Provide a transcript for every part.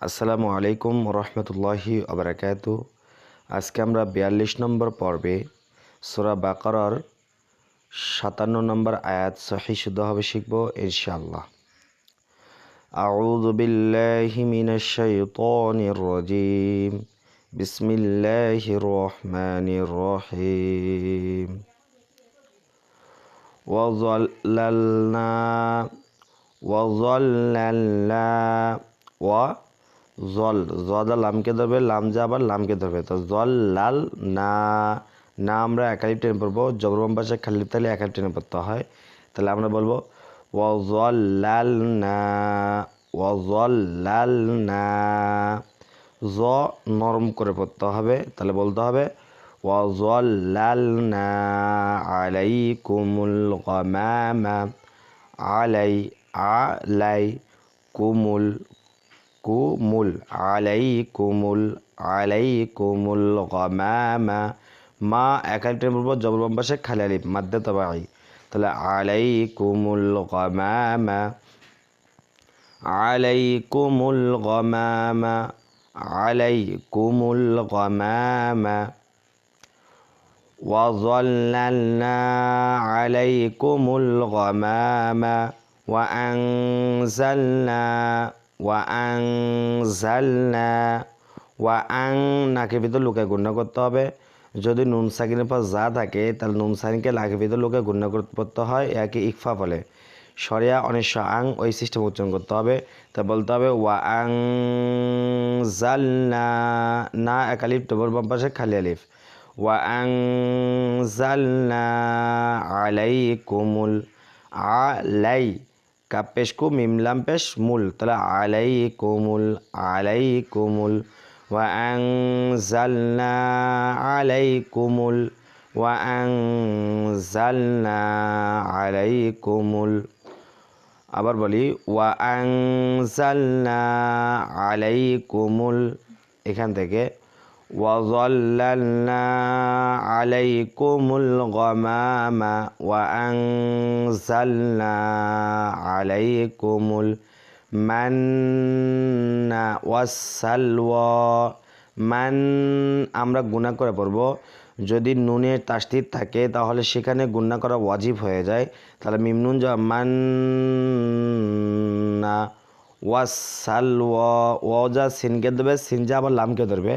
আসসালামু আলাইকুম রহমতুল্লাহি আবরাকাত আজকে আমরা বিয়াল্লিশ নম্বর পর্বে সোরা বাকারার সাতান্ন নম্বর আয়াত সহি শুদ্ধভাবে শিখব ইনশাআল্লাহ أعوذ بالله من الشيطان الرجيم بسم الله الرحمن الرحيم وظللنا وظللنا و জল, জদা লামকে ধরবে, লাম যা আবার লামকে ধরবে। তো জল, লাল, না না আমরা একালিপ টেনে পড়ব। জবরবাম পাশে খালিপ তাহলে একালিপ টেনে পড়তে হয়। তাহলে আমরা বলব ওয়াজল লাল, না ওয়াজল লাল, না, জ নরম করে পড়তে হবে। তাহলে বলতে হবে ওয়াজল লাল, না আলাই কুমুল গমামা আলাই আলাই কুমুল কুমুল আলাইকুমুল আলাইকুমুল গমামা মা একাই টেনে বলবো জবরবাম পাশে খালি আলিফ মাদ্দে তবাই তাহলে আলাইকুমুল গমামা আলাইকুমুল গমামা আলাইকুমুল গমামা وظللنا عليكم الغمام وأنزلنا ওয়াংজালনা ওয়াং নাকের ভিতর লুকে গুণ্য করতে হবে যদি নুন সাকিনের পর যা থাকে তাহলে নুন সাকিনকে নাকের ভিতর লুকে গুণ্য করতে হয় একে ইকফা বলে সরিয়া অনিশ্চ আং ওই সিস্টেম উচ্চারণ করতে হবে তা বলতে হবে ওয়া আং জালনা না একালিফ ডবল বাম পাশে খালি আলিফ ওয়া আং জালনা আলাই কোমল আলাই কাপ পেশ কু মিমলাম পেশ মুল। তাহলে আলাই কোমুল আলাই কুমুল ওয়া জালনা আলাই কুমুল ওয়া জালনা আলাই কুমুল আবার বলি, ওয়া জালনা আলাই কুমুল এখান থেকে وظللنا عليكم الغمام وأنزلنا عليكم المن والسلوى মান আমরা গুণা করে পড়ব যদি নুনের তাস্তির থাকে তাহলে সেখানে গুণা করা ওয়াজিব হয়ে যায় তাহলে মিমনুন যা মান না ওয়াসাল ওয়াজা সিনকে দেবে সিনজা আবার লামকে ধরবে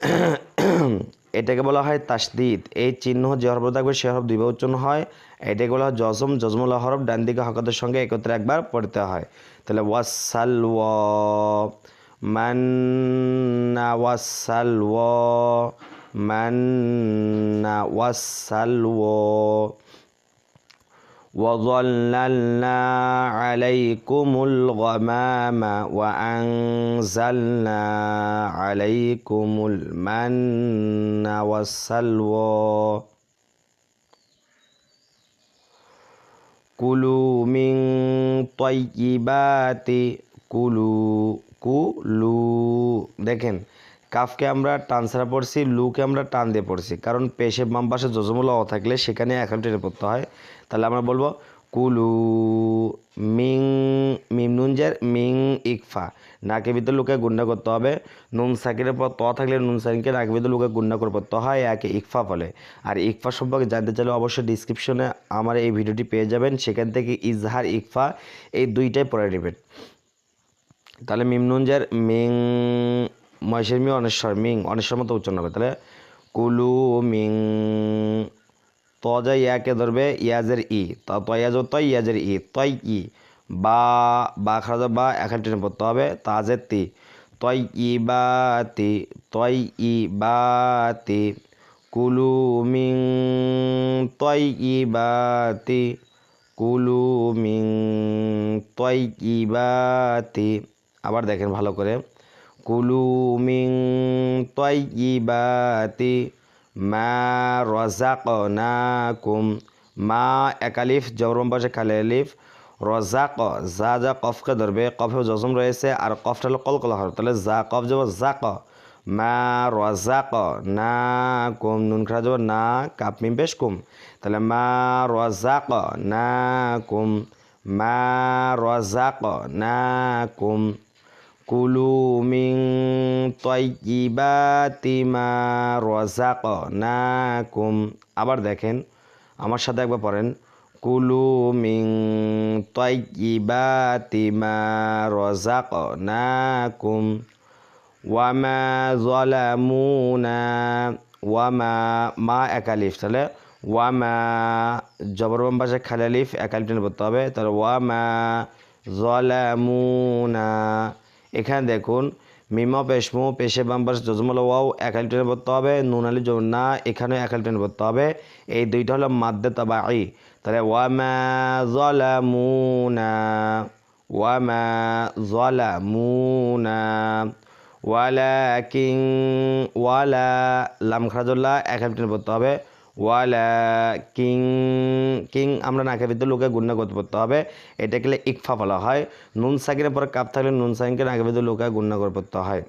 এটাকে বলা হয় তাসদিদ। এই চিহ্ন যে হরফ থাকবে, সে হরফ দুইবার উচ্চারণ হয়। এটাকে বলা হয় জজম জজমুল হরফ, ডান দিকে হকাতের সঙ্গে একত্রে একবার পড়তে হয়। তাহলে ওয়াসাল মান্না ওয়াসাল মান্না ওয়াসাল وظللنا عليكم الغمام وأنزلنا عليكم المن والسلوى كلوا من طيبات كلوا كلوا দেখেন কাফকে আমরা টান ছাড়া পড়ছি, লুকে আমরা টান দিয়ে পড়ছি। কারণ পেশে বাম পাশে যজমুলা অ থাকলে সেখানে এখন টেনে পড়তে হয়। তাহলে আমরা বলব, কুলু, মিং, মিম নুনজের মিং ইকফা। নাকে ভিতরে লুকে গুন্ডা করতে হবে। নুন সাকিরের পর ত থাকলে নুন সাকিনকে নাকে ভিতরে লুকে গুন্ডা করে পড়তে হয়, একে ইকফা বলে। আর ইকফা সম্পর্কে জানতে চাইলে অবশ্যই ডিসক্রিপশনে আমার এই ভিডিওটি পেয়ে যাবেন। সেখান থেকে ইজহার, ইকফা, এই দুইটাই পড়ে নেবেন। তাহলে মিম নুনজের মিং মহেশের মি অনেশ্বর মিং, অনেশ্বর মতো উচ্চারণ হবে। তাহলে কুলু মিং তজা ইয়াকে ধরবে, ইয়াজের ই। তয়াজ তয় ইয়াজের ই। তয় ই। বা বা খারাজ বা, এখন টেনে পড়তে হবে। তাজের তি। তয় ই বা তি। তয় ই বা তি। কুলু মিং, তয় ই বা তি। কুলু মিং, তয় ই বা তি। আবার দেখেন ভালো করে। কুলু মিং তয়িবাতি মা রজাকনাকুম মা একালিফ জবরম পাশে খালি আলিফ। রজাক, যা যা, কফকে ধরবে, কফে জজম রয়েছে, আর কফটা হলো কলকলা হরফ। তাহলে যা, কফ যাব জাক। মা রজাক না কুম নুন খা যাব না, কাপ মিম পেশ কুম। তাহলে মা রজাক না কুম মা রজাক না কুম কুলু মিং তয়িবাতি মা রাযাকনাকুম আবার দেখেন, আমার সাথে একবার পড়েন, কুলু মিং তয়িবাতি মা রাযাকনাকুম ওয়ামা জলামুনা ওয়ামা মা একালিফ তাহলে ওয়ামা জবরবাম ভাষায় খালালিফ একালিফ পড়তে হবে। তাহলে ওয়ামা জলামুনা এখানে দেখুন, মিমা পেশমু, পেশে বাম পাশে জজমল ওয়াও একালি টেনে পড়তে হবে, নুন আলি না, এখানেও একালি টেনে পড়তে হবে। এই দুইটা হলো মাদ্দে তাবাই তাহলে ওয়ামা জলামুনা ওয়ামা জলামুনা ওয়ালাকিং ওয়ালা লাম খারাজুল্লাহ একালি টেনে পড়তে হবে। ওয়ালা কিং কিং আমরা নাকের ভিতরে লোকে গুণ্য করতে পড়তে হবে। এটাকে ইকফা বলা হয়। নুন সাকিনের পরে কাপ থাকলে নুন সাকিনকে নাকের ভিতরে লোকে গুণ্য করে পড়তে হয়।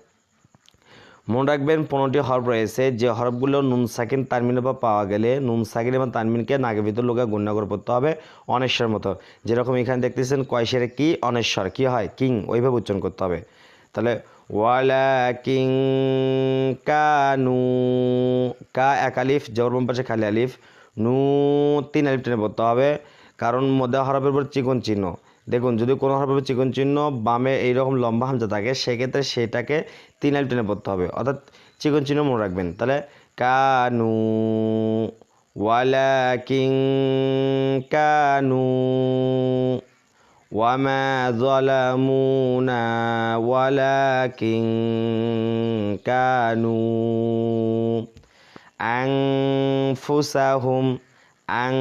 মনে রাখবেন, পনেরোটি হরফ রয়েছে। যে হরফগুলো নুন সাকিন তানমিনের পর পাওয়া গেলে নুন সাকিন এবং তানমিনকে নাকের ভিতর লোকে গুণ্য করে পড়তে হবে অনেশ্বর মতো। যেরকম এখানে দেখতেছেন কয়সের কি, অনেশ্বর। কি হয়? কিং। ওইভাবে উচ্চারণ করতে হবে। তাহলে ওয়ালাকিং কানু, কা এক আলিফ জবরবাম পাশে খালি আলিফ, নু তিন আলিফ টেনে পড়তে হবে। কারণ মধ্যে হরফের উপর চিকন চিহ্ন। দেখুন, যদি কোনো হরফের উপর চিকন চিহ্ন বামে এইরকম লম্বা হামজা থাকে, সেক্ষেত্রে সেটাকে তিন আলিফ টেনে পড়তে হবে। অর্থাৎ চিকন চিহ্ন মনে রাখবেন। তাহলে কানু ওয়ালাকিং কানু وما ظلمونا ولكن كانوا أنفسهم আং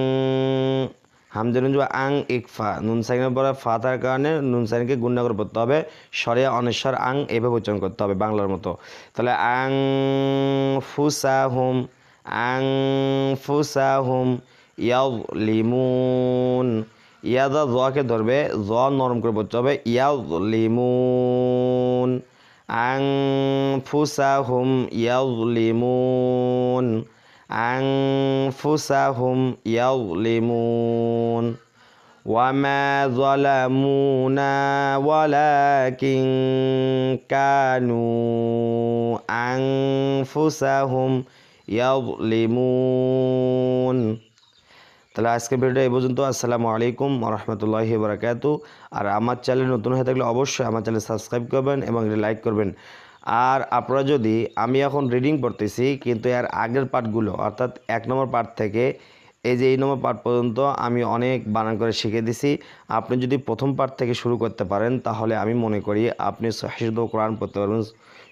হামজা নুন আং ইকফা নুন সাইনের পরে ফা থাকার কারণে নুন সাইনকে গুণা করে পড়তে হবে সরে অনেশ্বর আং এভাবে উচ্চারণ করতে হবে বাংলার মতো তাহলে আং ফুসা হুম আং ফুসা হুম ইয়াউ লিমুন ইয়াদা জকে ধরবে জ নরম করে পড়তে হবে ইয়াউ লিমুন আং ফুসা হুম ইয়াউ লিমুন أنفسهم يظلمون وما ظلمونا ولكن كانوا أنفسهم يظلمون তাহলে আজকের ভিডিওটা এই পর্যন্ত। আসসালামু আলাইকুম রহমতুল্লাহি বারাকাতু আর আমার চ্যানেল নতুন হয়ে থাকলে অবশ্যই আমার চ্যানেল সাবস্ক্রাইব করবেন এবং লাইক করবেন। আর আপনারা যদি, আমি এখন রিডিং পড়তেছি, কিন্তু এর আগের পার্টগুলো অর্থাৎ এক নম্বর পার্ট থেকে, এই যে এই নম্বর পার্ট পর্যন্ত আমি অনেক বানান করে শিখে দিছি। আপনি যদি প্রথম পার্ট থেকে শুরু করতে পারেন, তাহলে আমি মনে করি আপনি সহিদ কোরআন পড়তে পারবেন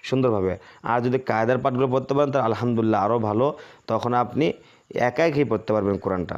সুন্দরভাবে। আর যদি কায়দার পাঠগুলো পড়তে পারেন, তাহলে আলহামদুলিল্লাহ আরও ভালো। তখন আপনি একা একাই পড়তে পারবেন কোরআনটা।